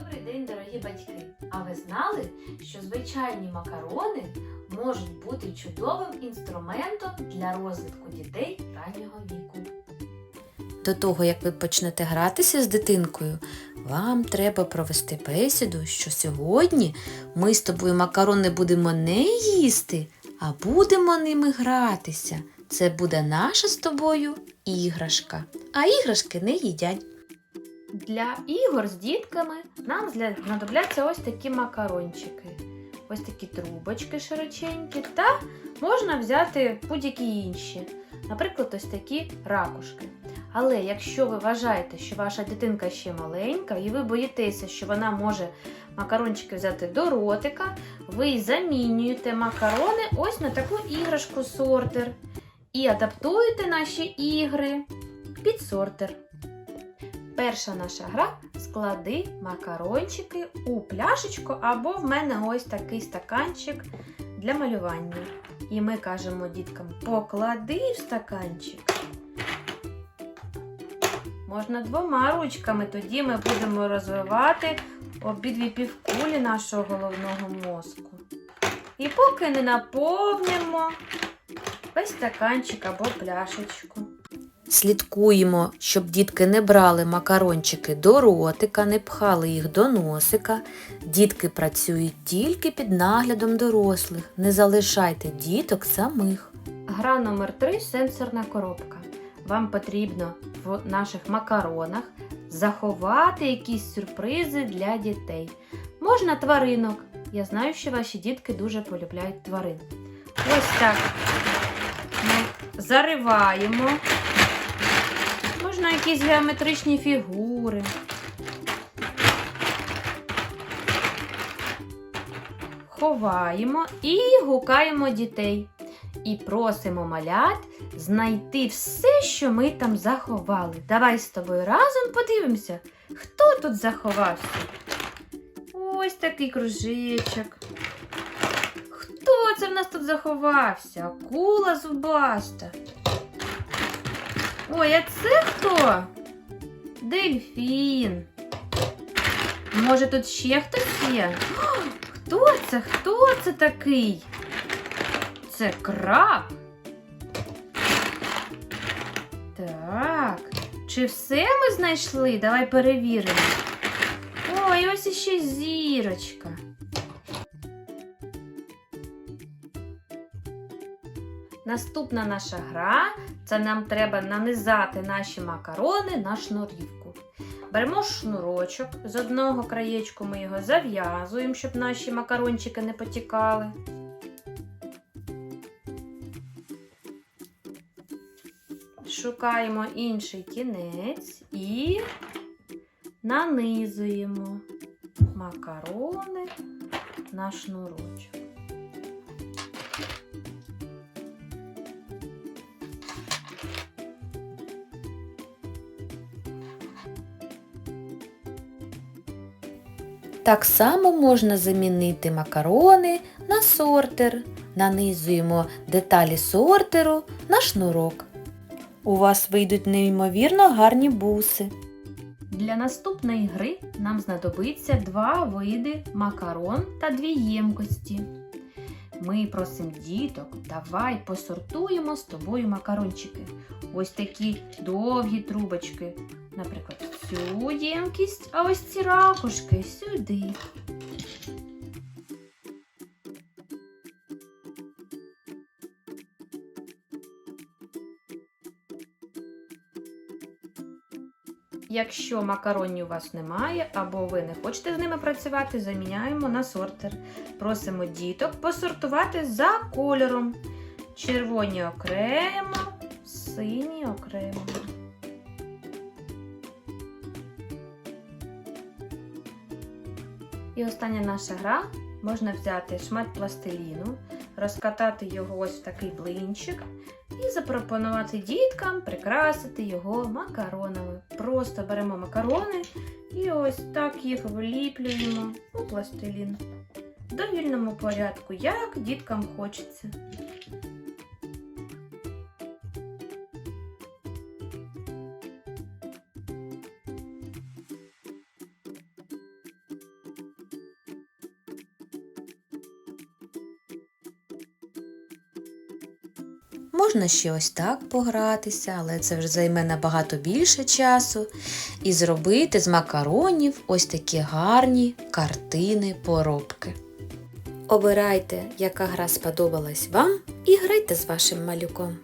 Добрий день, дорогі батьки! А ви знали, що звичайні макарони можуть бути чудовим інструментом для розвитку дітей раннього віку? До того, як ви почнете гратися з дитинкою, вам треба провести бесіду, що сьогодні ми з тобою макарони будемо не їсти, а будемо ними гратися. Це буде наша з тобою іграшка. А іграшки не їдять. Для ігор з дітками нам знадобляться ось такі макарончики. Ось такі трубочки широченькі, та можна взяти будь-які інші. Наприклад, ось такі ракушки. Але якщо ви вважаєте, що ваша дитинка ще маленька, і ви боїтеся, що вона може макарончики взяти до ротика, ви замінюєте макарони ось на таку іграшку сортер і адаптуєте наші ігри під сортер. Перша наша гра склади макарончики у пляшечку або в мене ось такий стаканчик для малювання. І ми кажемо діткам: поклади в стаканчик. Можна двома ручками, тоді ми будемо розвивати обидві півкулі нашого головного мозку. І поки не наповнимо весь стаканчик або пляшечку. Слідкуємо, щоб дітки не брали макарончики до ротика, не пхали їх до носика. Дітки працюють тільки під наглядом дорослих. Не залишайте діток самих. Гра номер 3 сенсорна коробка. Вам потрібно в наших макаронах заховати якісь сюрпризи для дітей. Можна тваринок. Я знаю, що ваші дітки дуже полюбляють тварин. Ось так ми зариваємо. Можна якісь геометричні фігури. Ховаємо і гукаємо дітей. І просимо малят знайти все, що ми там заховали. Давай з тобою разом подивимося, хто тут заховався. Ось такий кружечок. Хто це в нас тут заховався? Акула зубаста. Ой, а це хто? Дельфін. Може, тут ще хтось є? О, Хто це? Хто це такий? Це краб. Так. Чи все ми знайшли? Давай перевіримо. Ой, ось іще зірочка. Наступна наша гра це нам треба нанизати наші макарони на шнурівку. Беремо шнурочок з одного краєчку, ми його зав'язуємо, щоб наші макарончики не потікали. Шукаємо інший кінець і нанизуємо макарони на шнурочок. Так само можна замінити макарони на сортер. Нанизуємо деталі сортеру на шнурок. У вас вийдуть неймовірно гарні буси. Для наступної гри нам знадобиться два види макарон та дві ємкості. Ми просимо діток, давай посортуємо з тобою макарончики. Ось такі довгі трубочки. Наприклад, цю ємкість, а ось ці ракушки сюди. Якщо макаронів у вас немає або ви не хочете з ними працювати, заміняємо на сортер. Просимо діток посортувати за кольором. Червоні окремо, сині окремо. І остання наша гра можна взяти шмат пластиліну, розкатати його ось в такий блинчик і запропонувати діткам прикрасити його макаронами. Просто беремо макарони і ось так їх вліплюємо у пластилін. В довільному порядку, як діткам хочеться. Можна ще ось так погратися, але це вже займе набагато більше часу. І зробити з макаронів ось такі гарні картини поробки. Обирайте, яка гра сподобалась вам, і грайте з вашим малюком.